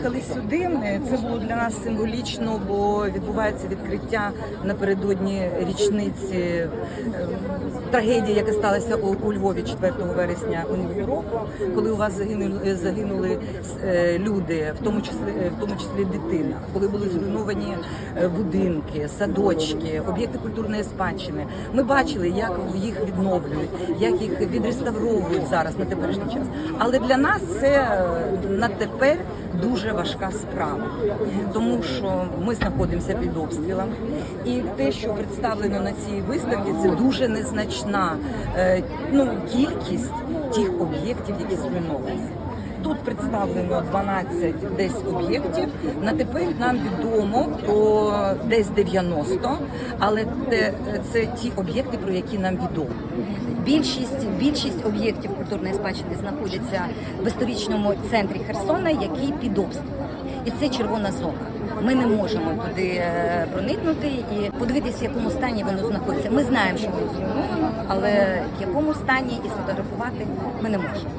приїхали сюди. е, Це було для нас символічно, бо відбувається відкриття напередодні річниці е, трагедії, яка сталася у, у Львові 4 вересня минулого року, коли у вас загинули загинули е, люди, в тому числі е, в тому числі дитина, коли були зруйновані е, будинки, садочки, об'єкти культурної спадщини. Ми бачили, як їх відновлюють, як їх відреставровують зараз на теперішній час. Але для нас це е, на тепер дуже важка справа, тому що ми знаходимося під обстрілами, і те, що представлено на цій виставці, це дуже незначна е, ну, кількість тих об'єктів, які зруйновані. Представлено 12 десь об'єктів. На тепер нам відомо про десь 90, але це, це ті об'єкти, про які нам відомо. Більшість більшість об'єктів культурної спадщини знаходяться в історичному центрі Херсона, який під обстрілом. І це червона зона. Ми не можемо туди е, проникнути і подивитися, в якому стані воно знаходиться. Ми знаємо, що воно зруйновано, але в якому стані і сфотографувати ми не можемо.